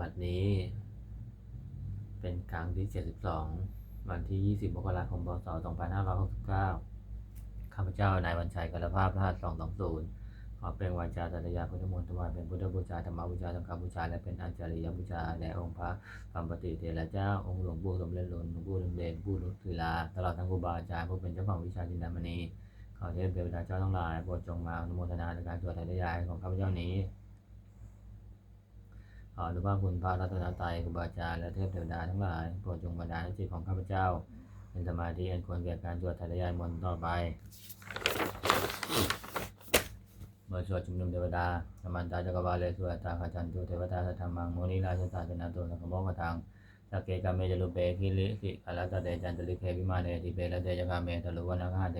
บัดนี้ เป็นครั้งที่ 72 วันที่ 20 มกราคม พศ 2569 ข้าพเจ้า นายวันชัยกัลภาพรหัส220 ขอเป็นวาจาสัตยาพุทธมนต์ถวายเป็นพุทธบูชาธรรมบูชาสังฆบูชา และเป็นอาจาริยบูชาแด่องค์พระสัมปติเถระเจ้า องค์หลวงปู่สมเด็จหลวงปู่ลืมเดชผู้ลุกศิลา ตลอดทั้งครูบาอาจารย์ผู้เป็นเจ้าของวิชาจินดามณีขอเทพเทวดาเจ้าทั้งหลายโปรดจงมาอนุโมทนาในการสวดสัตยายของข้าพเจ้านี้ ขออนุภาพคุณพระรัตนตรัยครูบาอาจารย์และเทพเทวดาทั้งหลายโปรดจงบันดาลให้จิตของข้าพเจ้า เป็นสมาธิอันควรแก่การสวดสัตยายมนต์ต่อไปเมื่อสวดชุมนุมเทวดาธรรมันตาจักรวาลเลสวดตาขจันตุเทวตาสัทธรรมังโมนิราชสาสนาโตสังฆโมกทังสักเกกามเมจลุเปคิลิสิอลาตเตจันตลิเควิมาเนติเปละเตจกามเมตลุวนาคาเต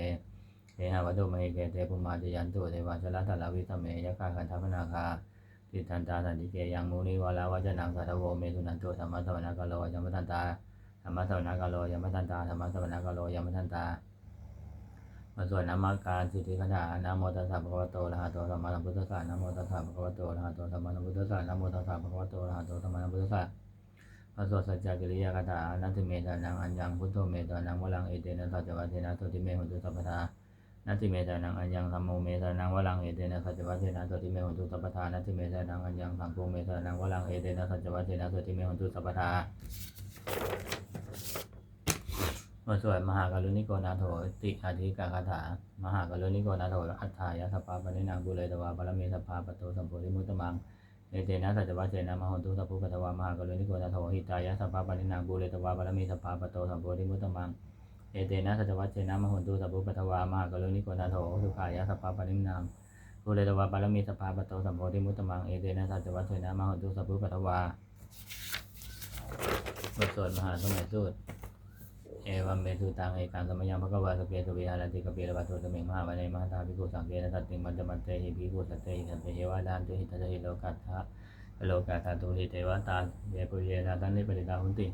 เทหะวัตถุมหิเกเตภุมาจยันตุเทวาชละตลาวิสเมยคาคันทัพนาคา ติทันตาสันติเกยังมุนิวาลาวาจนังสัทโวเมสุนันโตธรรมะสวนาคโลยัมมทันตาธรรมะสวนาคโลยัมมทันตาธรรมะสวนาคโลยัมมทันตามาสวดนามาการสิทธิคาถานะโมตัสสะภะคะวะโตอะระหะโตสัมมาสัมพุทธัสสะนะโมตัสสะภะคะวะโตอะระหะโตสัมมาสัมพุทธัสสะนะโมตัสสะภะคะวะโตอะระหะโตสัมมาสัมพุทธัสสะมาสวดสัจจกิริยาคาถานัตถิเมตานังอัญญังพุทโธเมตานังวลังเอเตนะสัจวัตเทนะโสติเมหุตุสัพพทา นัตถิเมตานังอัญญังธัมโมเมตานังวะลังเอเตนะสัจจวัตเทนะโสติเมหุนตุสัพพทานัตถิเมตานังอัญญังสังโฆเมตานังวะลังเอเตนะสัจจวัตเทนะโสติเมหุนตุสัพพทามาสวดมหากรุณิโกนาโถติอธิกาคาถามหากรุณิโกนาโถอัฏฐายสัพพะปณินางบุเรตวาบารมีสัพพะปโตสัมโพธิมุตตมังเอเตนะสัจจวัชเจนะมหันตุสัพพุปะวามหากรุณิโกนาโถหิตายะสัพพะปณินางบุเรตวาบารมีสัพพะปโตสัมโพธิมุตตมัง เอเตนะสัจวัชเจนะมหนตุสัพพุปะทวามหากรุณิโกนาโถสุขายะสัพพะปณินางบุเรตวาบารมีสัพพะปะโตสัมโพธิมุตตมังเอเตนะสัจวัชเจนะมหนตุสัพพุปะทวาบทสวดมหาสมัยสูตรเอวัมเมสุตังเอกังสมยังพระกวาสเปียสเวีหารติกเปียระบาโทสมิงมหาวันในมหาตาภิกขุสังเกนะสัตติมันจมันเตหิภิกขุสัตเตหิสัตเตเยวาดานตุหิตัสหิโลกัตถะโลกัตถะตุหิเทวตาเยปุเยนาตันนิปริตาหุนติ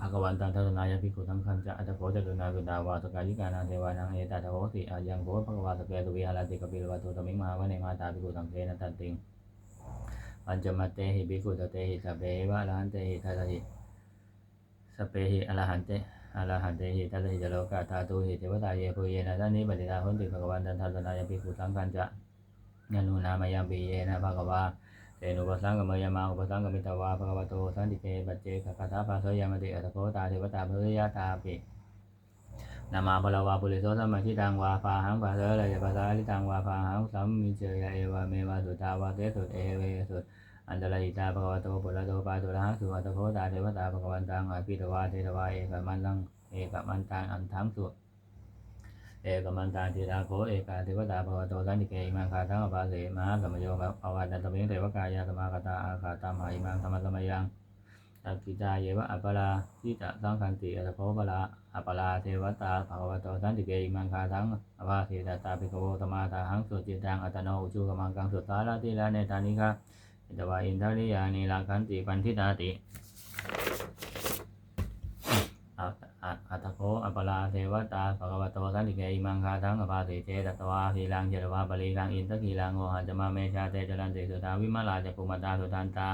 ภกวันตังทัศนายภิกขุสังขันจะอัตโขจตุนาสุดาวาสกายิกานาเทวานังเอตัตโหติอายังโภภกวาสเปียสเวีหารติกเปียระบาโทสมิงมาวันในมาตาภิกขุสังเกนะสัตติงปัญจมัตเตหิภิกขุสัตเตหิสัพเพวะอรหันเตหิทัสหิสเปหิอรหันเตอรหันเตหิทัสสิจโลกาธาตุหิเทวตาเยปุเยนะทันนิปติตาหุนติภกวันตันทัสนายภิกขุสังคันจะยานุนามายังปิเยนะภควา เตนุปสังกเมยมาอุปสังกมิตวาภะควะโตสันติเกปัจเจกคาถาภาสยามติอัตโคตาเทวตาภริยตาปินามาพลาวาปุริโสสัมมาทิตังวาฟาหังภาเสระยะภาษาลิตังวาฟาหังสัมมิเจยเอวะเมวะสุตาวาเตสุเอเวสุอันตรายตาภควโตปุระโตปาตุระหังสุวัตโคตาเทวตาภควันตังอภิตวาเทตวาเอกมันตังเอกมันตังอันทังสุ เอกมันตังทิราโคเอกาเทวตาภควโตสันติเกอิมังคาทังอภาเสมหาสมโยมภวัตตมิงเทวกายาสมาคตาอาคาตามหาอิมังธรรมสมยังตักิจาเยวะอัปปลาทิจะสังคันติอัตโคปลาอัปปลาเทวตาภควโตสันติเกอิมังคาทังอภาเสตตาภิกขโวตมาตาหังสุจิตังอัตโนอุจุกมังกังสุตตาลาติลาเนตานิกาอิตวาอินทริยานิลาคันติปันทิตาติ อัตอัตอัตถโคอัปปลาเทวตาภควโตสันติเกอิมังคาทังอภาสิเจตตวาทีลังเจตวาบาลีลังอินทกีลังโอหัจมาเมชาเตจรันติสุทาวิมาลาจะปุมตาสุทันตา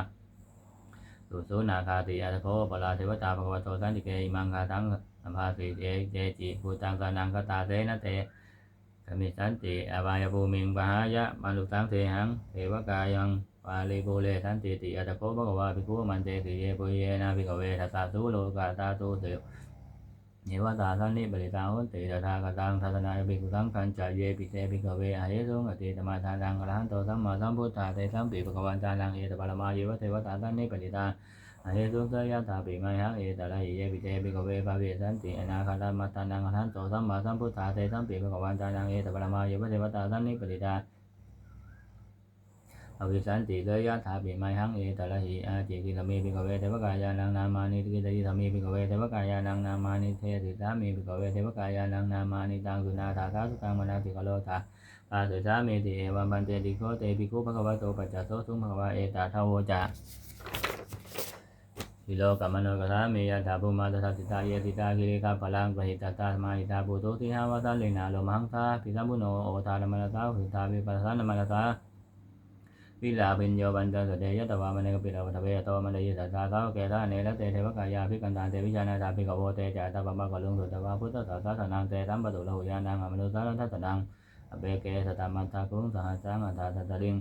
สุสุนาคาติอัตโคอัปปลาเทวตาภควโตสันติเกอิมังคาทังอภาสิเจเจจิภูตังกานังคตาเตนะเตสมิสันติอบายภูมิงปหายะมาลุตังเทหังเทวกายังปาลิภูเลสันติติอัตโคภควาภิกขุมันเตติเยปุเยนะภิกขเวทัสสะสุโลกาตาตุเต เยวตาสันนิปริตาหุนติตถาคตังทัศนายภิกขุสังขันจะเยปิเตภิกขเวอเหสุงอติตมาทานังอรหันโตสัมมาสัมพุทธาเตสัมปิภควันจานังเอตปารมาเยวเทวตาสันนิปริตาอเหสุงสยถาปิมัยหังเอตระหิเยปิเตภิกขเวภาเวสันติอนาคาตมาทานังอรหันโตสัมมาสัมพุทธาเตสัมปิภควันจานังเอตปารมาเยวเทวตาสันนิปริตา อวิสันติเลยยะถาปิไมหังเอตระหิอาจิกิลเมปิกเวเทวกายานังนามานิติกิตติธรรมีปิกเวเทวกายานังนามานิเทติสามีปิกเวเทวกายานังนามานิตังสุนาถาทาสุตังมนาติกโลธาปาสุสามีติเอวัมปันเตติโคเตปิคุภควะโตปัจจโสสุภควะเอตาทาวโวจะวิโลกัมโนกสามียะถาภูมาตถาติตาเยติตากิริกาพลังปหิตตามาหิตาปุโตติหาวตาลินาโลมังสาปิสัมปุโนโอทานมนตาหิตาวิปัสสานมนตา วิลาปิญโยบันเตสเตยตวามณีกปิลวัฏเวโตมณีสัตตาสาวเกตาเนรเตเทวกายาภิกันตานเตวิชานาตาภิกโวเตจาตาปะปะกลุงสุตวาพุทธสาสนังเตตัมปตุลหุยานังอมนุสารทัตตังอเบเกสตามันตาคุงสหัสสังอัตาสัตติง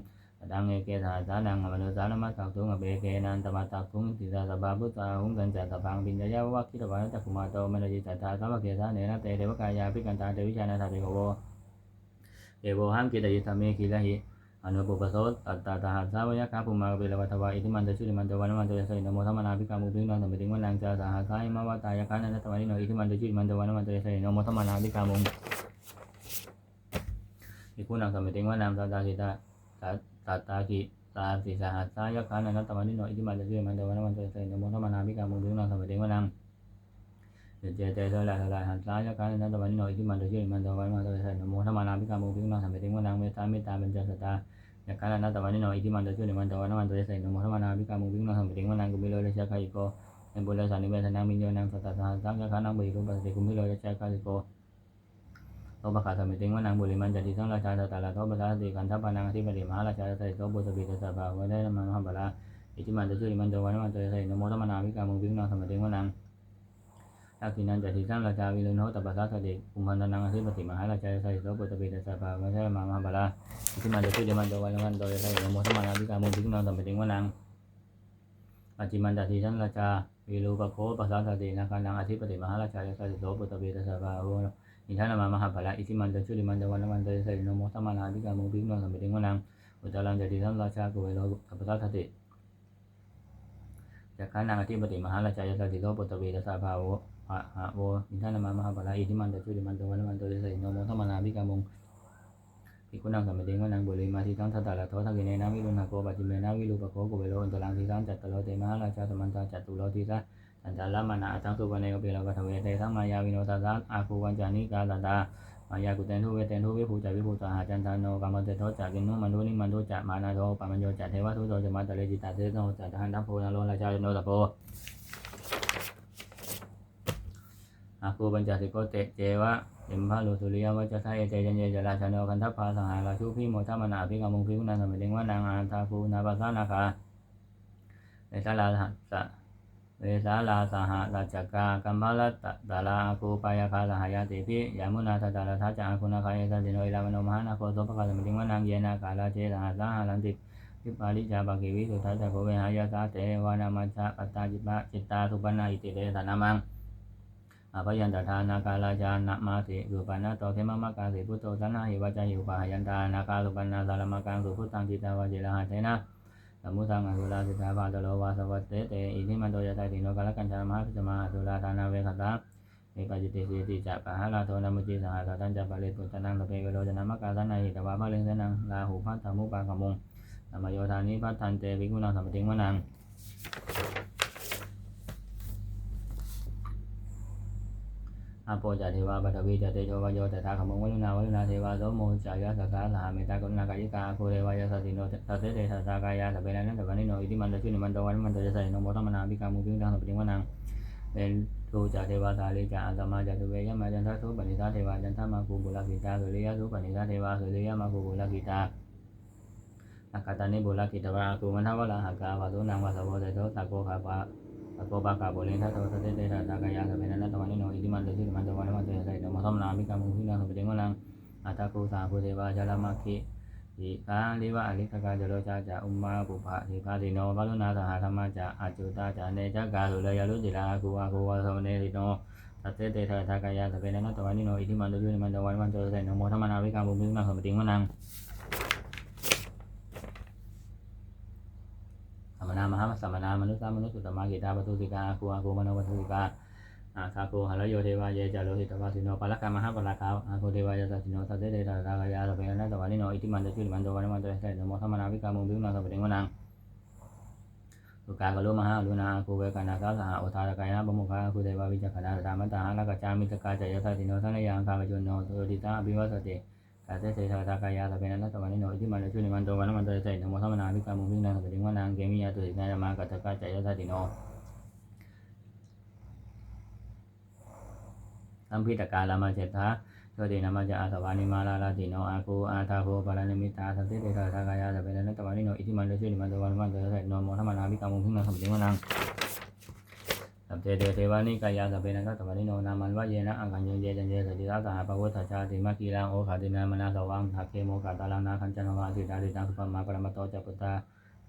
ดังเอเกสหัสานังอมนุสารมัตตาคุงอเบเกนันตมัตตาคุงติสาสบาพุทธาหุงกันจัตตพังปิญญาวะคิตวานัตคุมาโตมณีสัตตาสาวเกตาเนรเตเทวกายาภิกันตานเตวิชานาตาภิกโวเอโวหังกิตยิตาเมกิละหิ อนุปปโสตัตตาตาหัสสาวยะคาภูมาเวลวัตวาอิทิมันตชุลิมันตวันมันตยะสยนโมธรรมนาภิกามุปินังสมติวันังจาสาหัสสายมาวตายะคานันตวันนิโนอิทิมันตชุลิมันตวันมันตยะสยนโมธรรมนาภิกามุอิคุนังสมติวันังตาตาสิตาตาตากิตาสิสาหัสสายะคานันตวันนิโนอิทิมันตชุลิมันตวันมันตยะสยนโมธรรมนาภิกามุปินังสมติวันังเจเจเตโสลาลายหัสสายะคานันตะวันนิโนอิทิมันตชุลิมันตวันมันตยะสยนโมธรรมนาภิกามุปินังสัมปติวันังเมตตาเมตตาเป็นจสตา ya kana na tawani no iti manda chuni manda wana manda sa ino mo mana bi kamu bing no sam ding wana ku bilo le cha kai ko en bola sa ni be sa nang min yo nang sa ta sa sa ya kana bi ko ba se ku bilo le cha kai ko to ba ka sa mi ding wana boli man jadi sang la cha ta la to ba sa di kan tha pa nang ti ba di ma la cha sa to bo sa bi sa ba wa le ma ha ba la iti manda chuni manda wana manda sa ino mo mana bi kamu bing no sam ding wana ทักษินันจะทิสังราชาวิลุนโหตปัสสะสติภูมิพันธนังอธิปติมหาราชาใส่โสปุตตปิตสะภาวัชระมามหาบาลาอิมันจะช่วยมันตัววันวันโดยใส่โมทมานาภิกามุทิกนังสัมปติงวนังปัจจิมันจะทิสังราชาวิลุปโคปัสสะสตินาคานังอธิปติมหาราชาใส่โสปุตตปิตสะภาวัอิทานามามหาบาลาอิมันจะช่วยมันตัววันวันโดยใส่โมทมานาภิกามุทิกนังสัมปติงวนังอุตตรังจะทิสังราชากุเวโลปัสสะสติจากขานังอธิปติมหาราชาใส่โสปุตตปิตสะภาวะอะหะโวอินทานามามหาปะลาอิทิมันตะชุดิมันตะวันมันตะเสยโนโมธรรมนาภิกามงภิกขุนังสัมปติงวนังบุริมาทิทังทัตตะละโททังกินนาวิรุณหโกปัจจิเมนาวิรูปะโกโกเวโลอันตรังทิสังจัตตโลเตมหาราชาสมันตาจัตตุโลทิสะสันตาลามานาอัตังสุปเนกเปลวัฏเวเตสังมายาวิโนตาสะอาคูวันจานิกาตันตามายากุเตนทุเวเตนทุวิภูจาวิภูตาหาจันทานโนกามเตโทจากินนุมันทุนิมันทุจะมานาโทปามัญโยจะเทวะทุโตจะมาตะเลจิตาเตโนจะทันทัพโพนาโลราชาโนตะโพ อากูบัญจสิโกเตเจวะเอ็มพาโลสุริยวัจทะเอเตจันเยจราชโนกันทัพพาสหาราชุพิโมทมนาพิกามุงพิวนาสมิเลงวานางอาทาคูนาปัสสนาคาในสาลาสะเวสาลาสหราชกากัมพลตตาลาอาคูปายาคาสหายาติพิยามุนาตาตาลาทัจจาคุณาคาเยสันติโนอิลามโนมหานาโคสภคาสมิเตงวานางเยนากาลาเจสหาสาหาลันติทิปาริจาปกิวิสุทัสสะโกเวหายาตาเตวานามัชะปัตตาจิปะจิตตาสุปนาอิติเตสานามัง อภยันตทานาคาราจานะมาติสุปานาโตเทมมะกาสิพุทโธสันนาหิวาจาหิอุปาหยันตานาคาสุปันนาสารมะกังสุพุทธังจิตาวาจิระหะเทนะสมุทังอสุราสิทาบาตโลวาสวัตเตเตอิทิมันโตยะไตติโนกาลกัญจามหาพิจมาอสุราธานาเวคตาเอปจิติสีติจัปะหะลาโทนามุจิสหะตันจัปะเลปุตตนังตะเปกโลจนามะกาสันนาหิตวาภะเลงสนังลาหูพัทธมุปากมุงนามโยธานิพัทธันเตวิกุณังสัมปติงวนัง อาโปจาเทวาปัทวีจาเตโชวายโยแต่ทาขมังวิยุนาวยุนาเทวาโสมุจายะสักการะเมตตากรุณากายิกาโคเรวายะสัสิโนทัสเตสัสสากายาสัพเพนันสัพพนิโนอิทิมันตะชุนิมันโตวันมันตะยะสัยโนโมทัมนาบิกามุพิงทังสัพพิงวานังเป็นทูจาเทวาสาลีจาอันตมาจาตุเวยัมาจันทัสุปนิสาเทวาจันทามาคูบุลกิตาสุริยะสุปนิสาเทวาสุริยะมาคูบุลกิตาอากาตานิบุลกิตาวะคูมันทวะลาหากาวาตุนังวาสโพเตโตสาโกขาปะ ประกอบการบุริษัทธวัตเตเตธะธัคกายาสเปนนาตตวานิโนอิธิมันตุสิมันตวานิมาเตหะเตห์นมวธรรมนาภิกษามุ่งมิตรนางเถรติงวังอาตากุสานุสิบาจารมาคีอิคาลิวาอิทธกาจโรชาจามุมาบุภาสิพาติโนภาลุนาสหธรรมะจามาจาริฏฐาจารณีจักกะถุเลยยรุติลาภุวาภุวาเถรเนติโนธวัตเตเตธะธัคกายาสเปนนาตตวานิโนอิธิมันตุสิมันตวานิมาเตหะเตห์นมวธรรมนาภิกษามุ่งมิตรนางเถรติงวัง นามหาสัมมนามนุษย์มนุษย์สุตมะกิตาปทุสิกาคูอาคูมโนปทุสิกาอาคาโกหะโยเทวาเยจาโลหิตวาสิโนปะละกามหาปะละกาอาโกเทวายะสัสิโนสัตเตเตตารากายาสเปนะตวานิโนอิติมันตะชุลิมันโตวานิมันโตเสนโมสัมมนาวิกามุบิมนาสัพเพงวนังสุกากะโลมหาลุนาคูเวกานาสาสหอุทารกายนะบมุขะคูเทวาวิจักขณาตามตาหะละกะจามิตกาจายะสัสิโนสันยังคามจุนโนโสติตาอภิวัสติ กาเตเตทากายาสเปนะตวานิโนอิติมันตะชุลิมันโตวานิมันโตเสนโมสัมมนาวิกามุบิมุนาสัพเพงวนังเกมิยะตุสิกายะมากะตะกาจายะสัสิโนสัมพิตการลามาเจตาโชตินามาจะอาสวานิมาลาลาติโนอาคูอาทาโคปารานิมิตาสันติเตตาทากายาจะเป็นนัตวานิโนอิทิมันเดชิลิมันตวันวันเตเสโนโมธรรมนาวิกามุขินาสัมติมนัง เตเตเทวานิกายาสัพเพนันตวานิโนนามันวะเยนะอังคัญเยเยจันเจสติตาสหาปวัฏชาติมากีรังโอขาตินามนาสวังทักเคโมกาตาลังนาคัญจันวาสิตาติตังสุปมาปรมโตจัปุตา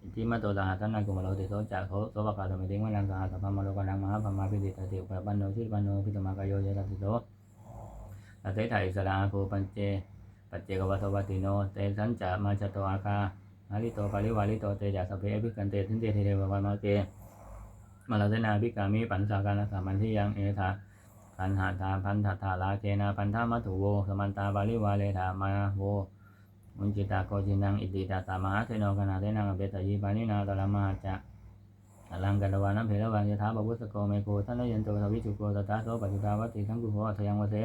อิทิมาโตตังหัตนังกุมาโลติโสจักโขโสภะกาสมิติมันังสหัสสัพพมโลกนังมหาพมาพิติตติอุปปันโนชิปันโนพิตมากายโยยะตัสสิโตตัตเตถาอิสระอาโคปัญเจปัจเจกวัสวัติโนเตสัญจะมาจโตอาคาหาลิโตปาริวาลิโตเตจัสเพอภิกันเตทินเตเทเทววามาเต มาลาเสนาภิกามิปันสาการสามันทิยังเอธาพันหาธาพันธาธาลาเจนะพันธามัตุโวสมันตาบาลิวาเลธามาโวมุนจิตาโกจินังอิติตาตามหาเทโนกนาเทนังเบตยิปานินาตละมาจะอลังกัตวานัมเพลวังยถาบวุสโกเมโกทันนยันโตทวิจุโกตถาโสปฏิตาวัตติทั้งกุโหอัทยังวเส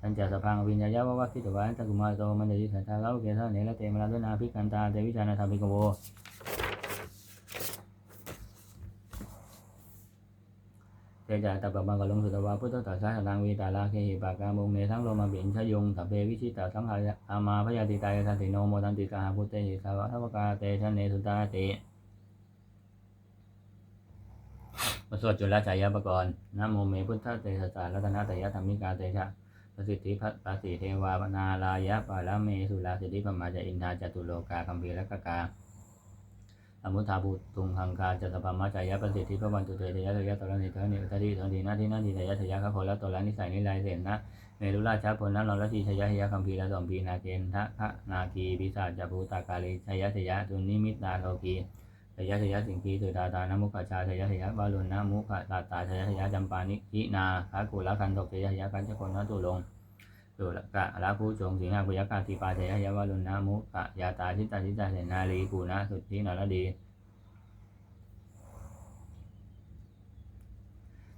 ทันจัสพังวิญญาญาวะวัคคิตวานตกุมาโตมันยิสัทธาลาเกทะเนละเตมราดนาภิกันตาเตวิจานาธรรมิกโว เจาตปะบังกลงสุตวาพุทธตัสสะลังวีตาลาเคหิปากามุงเนทั้งโลมาบินชยงสัพเพวิชิตาสังหายอามาพยาติตายสันติโนโมทันติกาพุทเตหิสาวะทวกาเตชะเนสุตาเตมาสวดจุลจายะปกรณ์นะโมเมพุทธเตสสารัตนาตยธรรมิกาเตชะประสิทธิพัตปาสิเทวานาลายะปาลเมสุลาสิทธิปมาจะอินทาจตุโลกาคัมภีรกกา อมุทาบุตุงคังคาจัตปามาจายะประสิทธิพระวันตุเตยะเตยะตระนิเทนิตติทนินาทินาทิทยะทยะขะโคละตระนิสัยนิลายเสนนะเมรุราชาพลนะนรทีชยะทยะคัมภีระสมพีนาเกนทะคะนาคีปิศาจภูตากาลีชยะทยะตุนิมิตนาโลกีชยะทยะสิงคีสุดาตานมุขชาชยะทยะบาลุนนะมุขตาตาชยะทยะจำปานิกินาคากุละคันตกชยะทยะกันจคนนะตุลง สุรกะละผู้จงสิงหาปุยกาติปาเทยะวาลุนนะมุขะยาตาทิตาทิตาเสนาลีกูนะสุทธินรดี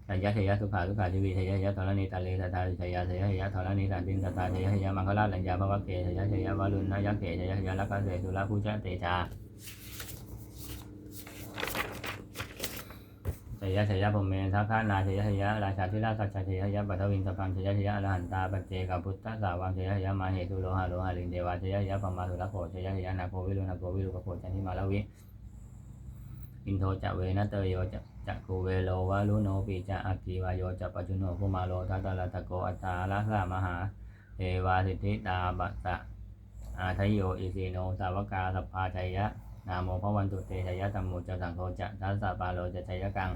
ชยะเทยะสุขาสุขาชีวิเทยะยะธรณีตาเลตตาชยะเทยะยะธรณีตันตินตตาเทยะยะมังคลาลัญญาภวะเกเทยะเทยะวาลุนนะยะเกเทยะยะลักขะเสสุระผู้จเตชา ชยะชยะพรหมเมทัคขานาชยะชยะราชาธิราชสัจชยะชยะปัทวินสปังชยะชยะอรหันตาปัจเจกพุทธสาวังชยะชยะมาเหตุโลหะโลหะลิงเทวาชยะชยะปมาสุรโขชยะชยะนาโควิรุนาโควิรุปโขจันทิมาลวิอินโทจะเวนะเตโยจะจะคูเวโลวาลุโนปิจะอักีวายโยจะปัจจุโนภุมาโลทัตตะละตะโกอัตตาละสามหาเทวาสิทธิตาบัสสะอาทยโยอิสิโนสาวกาสัพพาชยะนาโมพระวันตุเตชยะตัมโมจะสังโฆจะทัสสะปาโลจะชยะกัง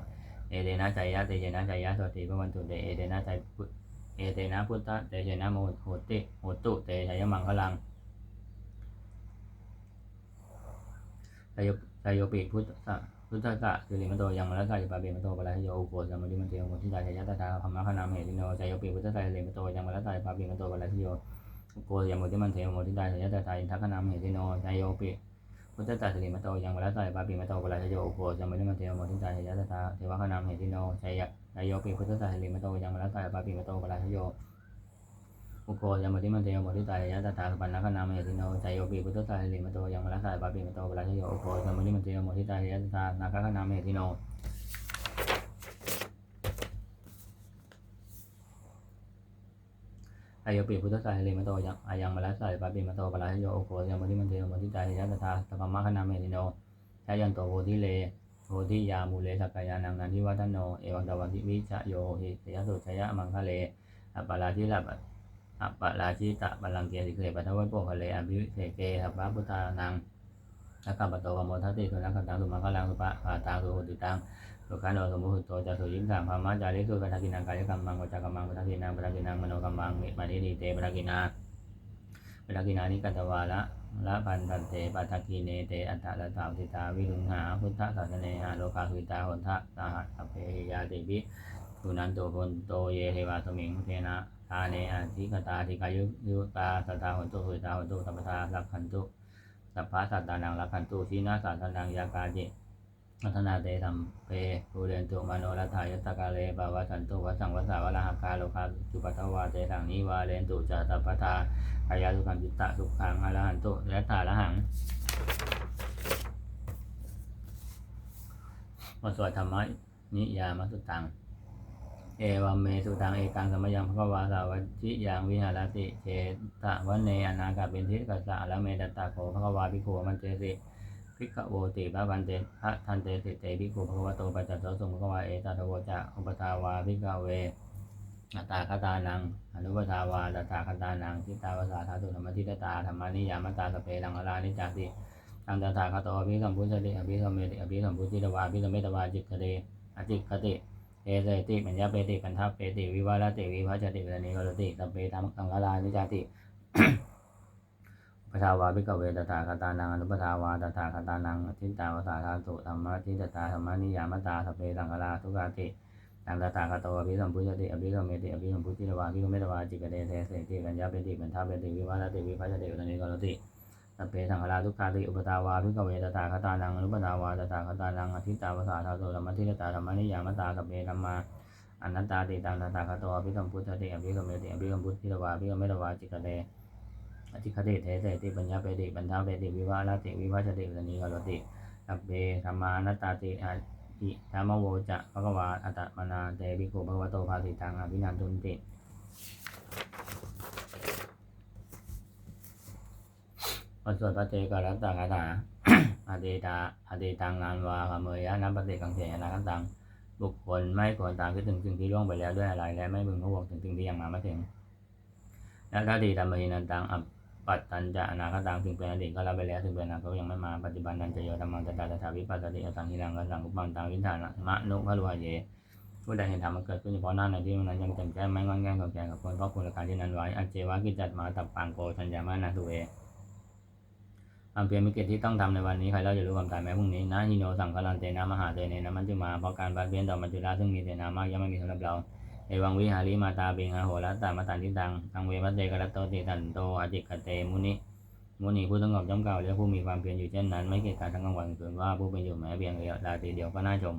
เอเดนะชัยยะเตเยนะชัยยะสวัสดีพระวันตุเตเอเดนะชัยพุเอเตนะพุทธะเตเชนะโมโหติโหตุเตชัยมังคลังชัยโยชัยโยปิพุทธะพุทธะสิริมโตยังมรัสสายปาเบมโตปะลาโยอุโกสัมมุติมันเทวมุทิตาชยะตถาพมะคณามเหติโนใจโยปิพุทธะสิริมโตยังมรัสสายปาเบมโตปะลาโยอุโกสัมมุติมันเทวมุทิตาชยะตถาอินทคณามเหติโนใจโยปิ พุทธะสิริมโตยังมรัสสายปาเบมโตปะลาชโยอุโกสมมุติมันเทวมทิจาชยะตถาเทวะขนามเหติโนชัยใจโยปิพุทธะสิริมโตยังมรัสสายปาเบมโตปะลาชโยอุโกยมุติมันเทวมุทิตายยะตถาปันนัคนาเมติโนใจโยปิพุทธะสิริมโตยังมรัสสายปาเบมโตปะลาโยอุโกสมุติมันเทวมุทิตายยะตถานาคคนาเมติโน อายปิพุทธสายเลมโตยังอายังมาลัสสายปาปิมโตปะลาโยโอโคยามติมันเทโมทิจายยัตถาตปมะคณาเมติโนชายันโตโพธิเลโพธิยามูเลสักกายานังนันทิวัฒโนเอวังตวันทิวิชโยหิเสยสุชยะมังคะเลอัปปาราชิลับอัปปาราชิตะบัลลังเกสิเคปัทวัตโปคะเลอภิวิเศเกหัปปะพุทธานังนักขับปโตวโมทัตติสุนักขัตังสุมังคลังสุปะปาตังสุโหติตัง สุขันโดสมุหุโตจะสุยิงสังพามาจาริสุปัทกินังกายกรรมังวจกรรมังปัทกินังปัทกินังมโนกรรมังเมิมานิดีเตปัทกินาปัทกินานิกัตวาละละพันธันเตปัทกิเนเตอัตตะละสามสิตาวิรุงหาพุทธศาสเนหาโลกาหิตาหนทะสหัสเพยาติปิทุนันโตพนโตเยเทวาสมิงเทนะทาเนอัติกตาทิกายุยุตาสัตตาหนตุหิตาหนตุสัพพทาลักขันตุสัพพะสัตตานังลักขันตุสีนาสัตตานังยากาจิ พัฒนาเตธรรมเปภูเรนตุมโนรัฐายตกาเลบาวสันตุวัสังวสาวะลาหกาโลคาจุปัตวาเตสังนิวาเรนตุจัตตปทาอายาสุขันจิตตะสุขังอรหันตุและตาละหังบทสวดธรรมะนิยามสุตัง เอวัมเมสุตังเอกังสมยังพระวาสาวัจิยังวิหารติเชตะวันเนอนาคาเป็นทิกัสสะละเมตตาโคพระวาภิกขุมันเจสิ ภิกขโวติพระวันเตพระทันเตสิเตภิกขุพระวโตปัจจตโสสุภควาเอตัตโวจะอุปทาวาภิกขเวอัตตาคตานังอนุปทาวาตัตาคตานังทิตาวาสาธาตุธรรมทิตตาธรรมานิยามตาสเปรังอรานิจจติตังตถาคตอภิสัมพุทธติอภิสัมเมติอภิสัมพุทธิตวาอภิสัมเมตวาจิตคเตอจิตคติเอเสติปัญญาเปติปัญทาเปติวิวาลติวิภัชติเวรณิโรติตัมเปตัมกังกาลานิจาติ ปทาวาภิกเวตถาคตานังอนุปทาวาตถาคตานังทิตาวสาธาตุธรรมะทิตตาธรรมนิยามตาสเปตังกาลาทุกาติตังตถาคตอภิสัมพุทธติอภิสัมเมติอภิสัมพุทธิตวาภิสัมเมตวาจิกเดเทเสติปัญญาเปติเปัญทาเปติวิวาลติวิภัชติเวรณิโรติสเพสังฆราทุกขาติอุปตาวาภิกเวตถาคตานังอนุปทาวาตถาคตานังอทิตาวสาธาตุธรรมะทิตตาธรรมนิยามตาสเปธรรมาอนัตตาติตังตถาคตโตอภิสัมพุทธติอภิสัมเมติอภิสัมพุทธิตวาภิสัมเมตวาจิกเต อธิคติเทเสติปัญญาเปติปัญญาเปติวิวาลติวิวัชติอุตนิกรติสัพเพธรรมานตตาติอิธรรมโวจะภะคะวาอัตมนาเตภิกภะวะโตภาสิตังอภินันทุนติพระสวดพระเจกรัตตังคาถาอเดตาอเดตังนานวาขเมยะนัปปฏิกังเสนาคันตัง บุคคลไม่ควรตามคิดถึงสิ่งที่ล่วงไปแล้วด้วยอะไร และไม่บึงพระวงถึงสิ่งที่ยังมาไม่ถึงและถ้าดีทำไปนันตังอัป ปัตตันจะอนาคตังสิ่งเป็นอดีตก็รับไปแล้วสิ่งเป็นอนาคตยังไม่มาปัจจุบันนันจะโยธรรมังจะตาตถาวิปัสสติอสังหิรังกัสังกุปปังตังวินทานะมะนุพะรุหะเยผู้ใดเห็นธรรมมันเกิดขึ้นเฉพาะหน้าในที่นั้นยังจ่มแจ้งไม่งอนแง่งของแก่กับคนเพราะคุณการที่นั้นไว้อัจเจวะกิจจัดมาตับปังโกชัญญามานาทุเอความเพียรมีกิจที่ต้องทำในวันนี้ใครเราจะรู้ความตายแม้พรุ่งนี้นะฮิโนสังฆลันเตนะมหาเตเนนะมันจะมาเพราะการบัดเพียนต่อมัจจุราซึ่งมีเสนามากยังไม่มีสำหรับเรา เอวังวิหาริมาตาเบงอาโหรัตตามาตันทิตังตังเวมัตเตกรัตโตติตันโตอาจิกเตมุนิมุนีผู้สงบย่อมเก่าและผู้มีความเพียรอยู่เช่นนั้น ไม่เกิดการทั้งกลางวันเกินว่าผู้เป็นอยู่แม้เพียงระยะราตีเดียวก็น่าชม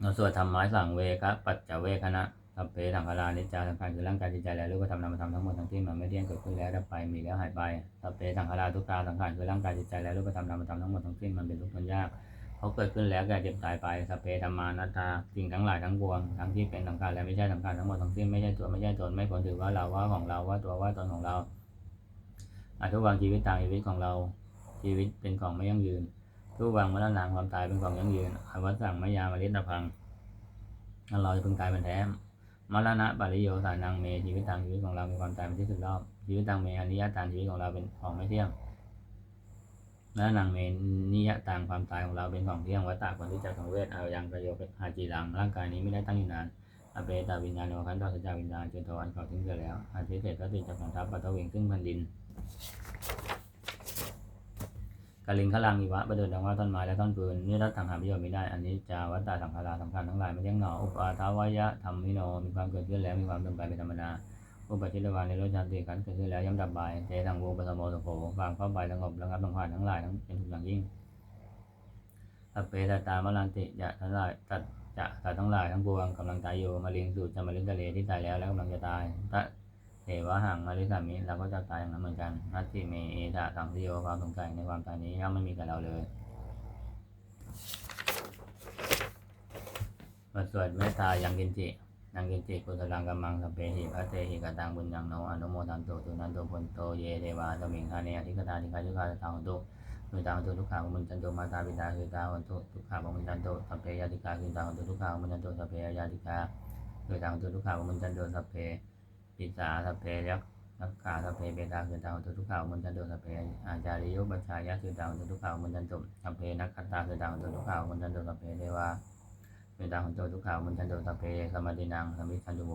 เราสวดธรรมะสั่งเวกะปัจจเวคณะสัพเพสังขารานิจจาสังขารคือร่างกายจิตใจและรูปธรรมนามธรรมทั้งหมดทั้งที่มันไม่เที่ยงเกิดขึ้นแล้วดับไปมีแล้วหายไปสัพเพสังขาราทุกขาสังขารคือร่างกายจิตใจและรูปธรรมนามธรรมทั้งหมดทั้งสิ้นมันเป็นทุกข์ทนยาก เขาเกิดขึ้นแล้วแก่เจ็บตายไปสเพธรรมานัตตาสิ่งทั้งหลายทั้งปวงทั้งที่เป็นสังขารและไม่ใช่สังขารทั้งหมดทั้งสิ้นไม่ใช่ตัวไม่ใช่ตนไม่ควรถือว่าเราว่าของเราว่าตัวว่าตนของเราอาทุกวังชีวิตตามชีวิตของเราชีวิตเป็นของไม่ยั่งยืนทุกวังมรณะความตายเป็นของยั่งยืนอวัตสั่งมยามาริตพังเราจะพึงตายเป็นแท้มรณะปริโยสานังเมชีวิตตามชีวิตของเราเป็นความตายเป็นที่สุดรอบชีวิตตามเมอนิยตามชีวิตของเราเป็นของไม่เที่ยง และนางเมนิยต่างความตายของเราเป็นของเที่ยงวัตตาคนที่จะสังเวชเอายังประโยชน์อาจีรังร่างกายนี้ไม่ได้ตั้งอยู่นานอเปตาวิญญาณโอคันตสัจจวิญญาณเจตอันเขาถึงเกิดแล้วอาทิเศษก็ติดจากขันทัพปัตตวิงซึ่งแผ่นดินกาลิงขลังอีวะประเดินดังว่าต้นไม้และต้นปืนนี่รัตถังหาประโยชน์ไม่ได้ อันนี้จาวัตตาสังขาราสำคัญทั้งหลายไม่เที่ยงหนออุปาทาวายะธรรมิโนมีความเกิดขึ้นแล้วมีความเป็นไปเป็นธรรมดา อุปจิตวาในรสชาติขันเกิดขึ้นแล้วย่อมดับไปเทสังโวปสมโมสโภวางเข้าไปสงบระงับสังขารทั้งหลายทั้งเป็นทุกอย่างยิ่งสัพเพตตามลันติจะทั้งหลายตัดจะตัดทั้งหลายทั้งปวงกำลังตายอยู่มาเลียงสูตรจะมาเลี้ยงทะเลที่ตายแล้วแล้วกำลังจะตายตะเทวะหังมาลิสามิเราก็จะตายอย่างนั้นเหมือนกันนัตติเมเอตะสังสิโยความสงสัยในความตายนี้ย่อมไม่มีกับเราเลยบทสวดเมตตายังกินจิ นังกินจิกุสลังกัมมังสัพเพหิพระเตหิกตังบุญยังโนอนุโมทันตุตุนันตุพนโตเยเทวาสมิงคาเนอธิกตาธิกายุกาตังตุคือตางตุทุกขามุนจันโตมาตาปิตาคือตาวันตุทุกขามุนจันโตสัพเพยาติกาคือตางตุทุกขามุนจันโตสัพเพยาติกาคือตางตุทุกขามุนจันโตสัพเพปิสาสัพเพยักนักขาสัพเพเบตาคือตางตุทุกขามุนจันโตสัพเพอาจาริยุปัชชายะคือตางตุทุกขามุนจันโตสัพเพนักขัตาคือตางตุทุกขามุนจันตุสัพเพเทวา เมตตาของโตทุกข่าวมันจันโตสัพเพสมาตินังสมิชันตุโม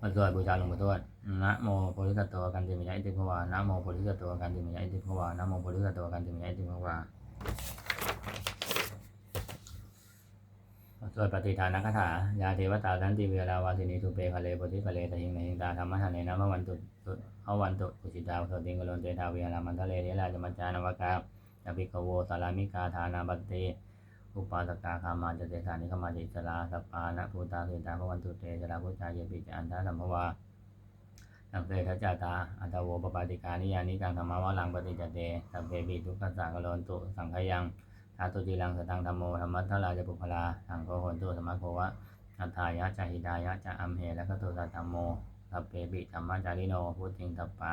มาสวดบูชาหลวงปู่ทวดนะโมโพธิสัตว์กันติมิยะอิติภวานะโมโพธิสัตว์กันติมิยะอิติภวานะโมโพธิสัตว์กันติมิยะอิติภวาสวดปฏิทานคาถายาเทวตาสันติเวลาวาสินีสุเปคะเลโพธิคะเลตหิงในหิงตาธรรมะทานเนนะมะวันตุเอาวันตุปุจิตาสติงกลนเตทาเวลามันทะเลเทราจมัจจานวกาอภิกโวสารามิกาทานาบัตเต อุปาสกาคามาจเตสานิขมาจิจลาสปานะภูตาสุตาพวันตุเตจราพุทธาเยปิจันทาสัมภวาสัมเพทัจจตาอัตโวปปาติกานิยานิจังธรรมวาลังปฏิจเตสัมเพปิทุกขสังกโลนตุสังขยังธาตุจิรังสตังธรรมโมธรรมัทธราจะปุพลาทางโกโหนตุสมะโควะอัฏฐายะจหิดายะจะอัมเหและก็ตุสัตธรรมโมสัพเพปิธรรมจาริโนพุทธิงตัปปา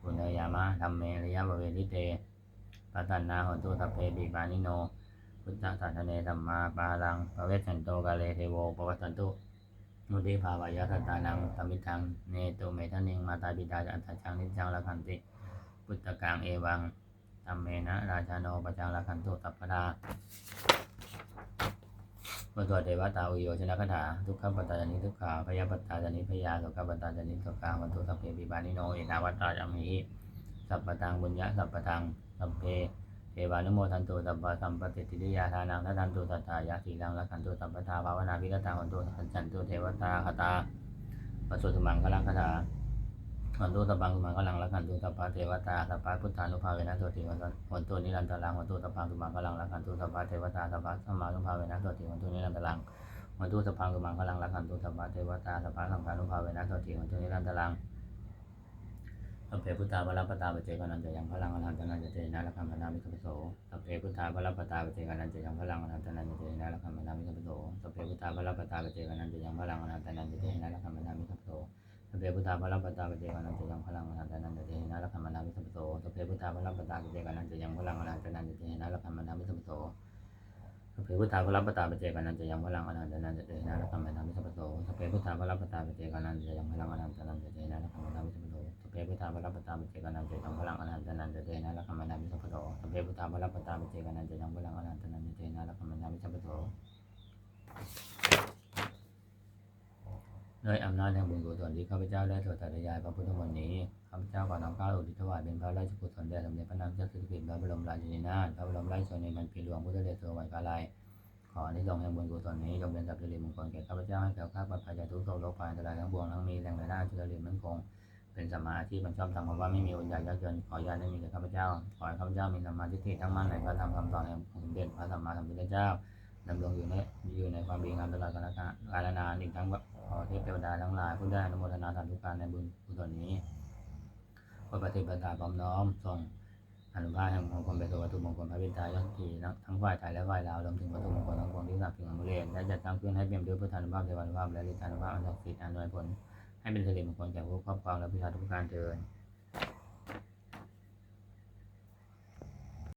ปุญญยามะธรรมเมริยะบเวทิเตปัตตนาหนตุสัพเพปิปานิโน พุทธศาสนาธรรมาปาลังปเวสันโตกาเลเทโวปวัตตันตุมุติภาวายสัตตานังธรรมิทังเนตุเมทะนิงมาตาบิดาจัตถจังนิจังละคันติ พุทธกังเอวังธรรมเมนะราชาโนปจังละคันตุตัปปดาบทสวดเทวตาอุโยชนะคาถาทุกขปัตตานิทุกขาพยาปัตตานิพยาสุขปัตตานิสุขาวันตุสัพเพปิบานิโนเอนาวัตตาจัมหิสัพพตังบุญญะสัพพตังสัพเพ เทวานุโมทันตุสัพพะสัมปติติยาทานังทัตันตุสัตตายาสีลังละขันตุสัพพทาภาวนาภิกตาวันตุสัจจันตุเทวตาคตาปสุสมังคลังคตาวันตุสัพพังสุมังคลังละขันตุสัพพะเทวตาสัพพะพุทธานุภาเวนะโสติวันตุวันตุนิรันตรังวันตุสัพพังสุมังคลังละขันตุสัพพะเทวตาสัพพะสัมมานุภาเวนะโสติวันตุนิรันตรังวันตุสัพพังสุมังคลังละขันตุสัพพะเทวตาสัพพะสัมมานุภาเวนะโสติวันตุนิรันตรัง สัพเพพุทธาภรัปตาปเจกานันจะยังพลังอนันตนันจะเจนะละคัมนามิสัพพโสสัพเพพุทธาภรัปตาปเจกานันจะยังพลังอนันตนันจะเจนะละคัมนามิสัพพโสสัพเพพุทธาภรัปตาปเจกานันจะยังพลังอนันตนันจะเจนะละคัมนามิสัพพโสสัพเพพุทธาภรัปตาปเจกานันจะยังพลังอนันตนันจะเจนะละคัมนามิสัพพโสสัพเพพุทธาภรัปตาปเจกานันจะยังพลังอนันตนันจะเจนะละคัมนามิสัพพโสสัพเพพุทธาภรัปตาปเจกานันจะยังพลังอนันตนันจะเจนะละคัมมนามิสัพพโสสัพเพพุทธาภรัปตาปเจกานันจะยังพลังอนันตนันจะเจนะละคัมมนามิสัพพโส เพพุทธาภรัปตาปเจกานันเจะยังพลังอนันตนันจเจนะละคัมมนามิสัพพโสสัพเพพุทธาภรัปตาปเจกานันเจะยังพลังอนันตนันจเจนะละคัมมนามิสัพพโสด้วยอำนาจแห่งบุญกุศลที่ข้าพเจ้าได้ถวายยายพระพุทธมนต์นี้ข้าพเจ้าขอน้อมเกล้าอุทิศถวายเป็นพระราชกุศลแด่สมเด็จพระนางเจ้าสิริกิติ์พระบรมราชินีนาถพระบรมราชชนนีพันปีหลวงพุทธเดชสวัยกาลัยขอที่ทรงแห่งบุญกุศลนี้จงเป็นสัพพสิริมงคลแก่ข้าพเจ้าให้แก่ข้าพเจ้าจากทุกโศกโรคภัยอันตรายทั้งปวงทั้งมีแหล่งรายได้จุลริมั่นคง เป็นสัมมาอาชีพมันชอบทำคำว่าไม่มีอุญญาณยากจนขอญาตได้มีแก่ข้าพเจ้า ขอให้ข้าพเจ้ามีสัมมาทิฏฐิทั้งมั่นในพระธรรมคำสอนแห่งองสมเด็จพระสัมมาสัมพุทธเจ้าดำรงอยู่ในอยู่ในความดีงามตลอดกาลกาลนานอีกทั้งขอเทพเทวดาทั้งหลายผู้ได้อนุโมทนาสาธุการในบุญกุศลนี้ขอปฏิบัติตาพร้อมน้อมส่งอนุภาพแห่งมงคลเป็นตัววัตถุมงคลพระวิทายนทีทั้งฝ่ายไทยและฝ่ายลาวรวมถึงวัตถุมงคลทั้งปวงที่สับถึงอมุเรศและจัดตั้งขึ้นให้เป็นด้วยพุทธานุภาพเทวานุภาพและฤทธานุภาพอันศักดิ์สิทธิ์อันน้อยผล ให้เป็นสิริมงคลแก่ผู้ครอบครองและพิทักษ์ทุกการเดิน